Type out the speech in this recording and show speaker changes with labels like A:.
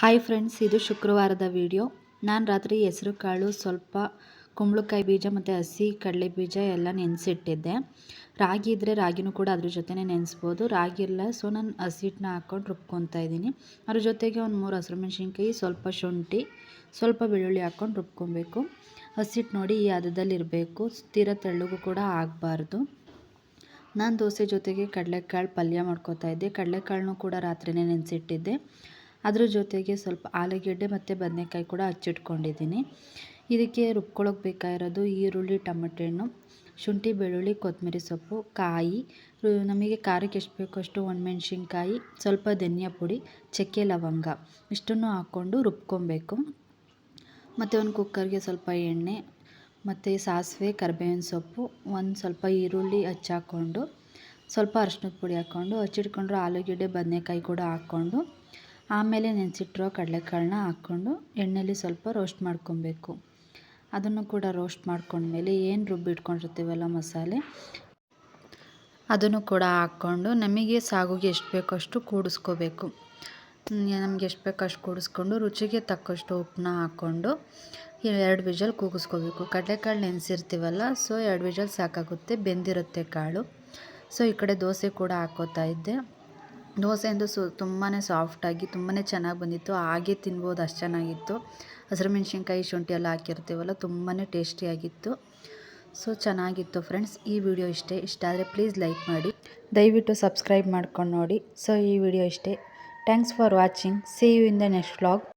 A: Hi friends ಇದು ಶುಕ್ರವಾರದ video ನಾನು ರಾತ್ರಿ ಹೆಸರು ಕಾಳು, ಸ್ವಲ್ಪ ಕುಂಬಳಕಾಯಿ ಬೀಜ ಮತ್ತು ಹಸಿ ಕಡಲೆ ಬೀಜ ಎಲ್ಲ ನೆನೆಸಿಟ್ಟಿದ್ದೆ. ರಾಗಿ ಇದ್ದರೆ ರಾಗಿನೂ ಕೂಡ ಅದ್ರ ಜೊತೆನೇ ನೆನೆಸ್ಬೋದು. ರಾಗಿ ಇಲ್ಲ ಸೊ ನಾನು ಹಸಿಟ್ಟನ್ನ ಹಾಕ್ಕೊಂಡು ರುಬ್ಕೊತಾ ಇದ್ದೀನಿ. ಅದ್ರ ಜೊತೆಗೆ ಒಂದು ಮೂರು ಹಸಿರು ಮೆಣಸಿನ್ಕಾಯಿ, ಸ್ವಲ್ಪ ಶುಂಠಿ, ಸ್ವಲ್ಪ ಬೆಳ್ಳುಳ್ಳಿ ಹಾಕ್ಕೊಂಡು ರುಬ್ಕೊಬೇಕು. ಹಸಿಟ್ಟು ನೋಡಿ ಈ ಹದದಲ್ಲಿರಬೇಕು ಸ್ಥಿರ ತೆಳ್ಳಗೂ ಕೂಡ ಆಗಬಾರ್ದು. ನಾನು ದೋಸೆ ಜೊತೆಗೆ ಕಡಲೆಕಾಳು ಪಲ್ಯ ಮಾಡ್ಕೋತಾ ಇದ್ದೆ. ಕಡಲೆಕಾಳನ್ನೂ ಕೂಡ ರಾತ್ರಿನೇ ನೆನೆಸಿಟ್ಟಿದ್ದೆ. ಅದ್ರ ಜೊತೆಗೆ ಸ್ವಲ್ಪ ಆಲೂಗೆಡ್ಡೆ ಮತ್ತು ಬದನೆಕಾಯಿ ಕೂಡ ಹಚ್ಚಿಟ್ಕೊಂಡಿದ್ದೀನಿ. ಇದಕ್ಕೆ ರುಬ್ಕೊಳ್ಳೋಕೆ ಬೇಕಾಗಿರೋದು ಈರುಳ್ಳಿ, ಟಮಟೆ ಹಣ್ಣು, ಶುಂಠಿ, ಬೆಳ್ಳುಳ್ಳಿ, ಕೊತ್ತಂಬರಿ ಸೊಪ್ಪು, ಕಾಯಿ ನಮಗೆ ಖಾರಕ್ಕೆ ಎಷ್ಟು ಬೇಕೋ ಅಷ್ಟು ಒಣಮೆಣ್ಸಿನ್ಕಾಯಿ, ಸ್ವಲ್ಪ ಧನಿಯಾ ಪುಡಿ, ಚಕ್ಕೆ ಲವಂಗ ಇಷ್ಟನ್ನು ಹಾಕ್ಕೊಂಡು ರುಬ್ಕೊಬೇಕು. ಮತ್ತು ಒಂದು ಕುಕ್ಕರ್ಗೆ ಸ್ವಲ್ಪ ಎಣ್ಣೆ, ಮತ್ತು ಸಾಸಿವೆ, ಕರಿಬೇವಿನ ಸೊಪ್ಪು, ಒಂದು ಸ್ವಲ್ಪ ಈರುಳ್ಳಿ ಹಚ್ಚಾಕ್ಕೊಂಡು ಸ್ವಲ್ಪ ಅರ್ಶಿನದ ಪುಡಿ ಹಾಕ್ಕೊಂಡು, ಹಚ್ಚಿಟ್ಕೊಂಡ್ರೆ ಆಲೂಗೆಡ್ಡೆ, ಬದನೆಕಾಯಿ ಕೂಡ ಹಾಕ್ಕೊಂಡು ಆಮೇಲೆ ನೆನೆಸಿಟ್ಟಿರೋ ಕಡಲೆಕಾಳನ್ನ ಹಾಕ್ಕೊಂಡು ಎಣ್ಣೆಲಿ ಸ್ವಲ್ಪ ರೋಸ್ಟ್ ಮಾಡ್ಕೊಬೇಕು. ಅದನ್ನು ಕೂಡ ರೋಸ್ಟ್ ಮಾಡ್ಕೊಂಡ್ಮೇಲೆ ಏನು ರುಬ್ಬಿಟ್ಕೊಂಡಿರ್ತೀವಲ್ಲ ಮಸಾಲೆ? ಅದನ್ನು ಕೂಡ ಹಾಕ್ಕೊಂಡು ನಮಗೆ ಸಾಗುಗೆ ಎಷ್ಟು ಬೇಕೋ ಅಷ್ಟು ಕೂಡಿಸ್ಕೋಬೇಕು. ನಮಗೆ ಎಷ್ಟು ಬೇಕೋ ಅಷ್ಟು ಕೂಡಿಸ್ಕೊಂಡು ರುಚಿಗೆ ತಕ್ಕಷ್ಟು ಉಪ್ಪನ್ನ ಹಾಕ್ಕೊಂಡು ಎರಡು ವಿಜಲ್ ಕೂಗಿಸ್ಕೋಬೇಕು. ಕಡಲೆಕಾಳು ನೆನೆಸಿರ್ತೀವಲ್ಲ, ಸೊ ಎರಡು ವಿಜಲ್ ಸಾಕಾಗುತ್ತೆ, ಬೆಂದಿರುತ್ತೆ ಕಾಳು. ಸೊ ಈ ಕಡೆ ದೋಸೆ ಕೂಡ ಹಾಕೋತಾ ಇದ್ದೆ. ದೋಸೆ ಅಂದು ಸು ತುಂಬಾ ಸಾಫ್ಟಾಗಿ ತುಂಬಾ ಚೆನ್ನಾಗಿ ಬಂದಿತ್ತು. ಹಾಗೆ ತಿನ್ಬೋದು, ಅಷ್ಟು ಚೆನ್ನಾಗಿತ್ತು. ಹಸಿರು ಮೆಣಸಿನ್ಕಾಯಿ ಶುಂಠಿ ಎಲ್ಲ ಹಾಕಿರ್ತೀವಲ್ಲ ತುಂಬಾ ಟೇಸ್ಟಿಯಾಗಿತ್ತು ಸೊ ಚೆನ್ನಾಗಿತ್ತು ಫ್ರೆಂಡ್ಸ್ ಈ ವಿಡಿಯೋ ಇಷ್ಟೇ. ಇಷ್ಟ ಆದರೆ ಪ್ಲೀಸ್ ಲೈಕ್ ಮಾಡಿ. ದಯವಿಟ್ಟು ಸಬ್ಸ್ಕ್ರೈಬ್ ಮಾಡ್ಕೊಂಡು ನೋಡಿ. ಸೊ ಈ ವಿಡಿಯೋ ಇಷ್ಟೇ. Thanks for watching see you in the next vlog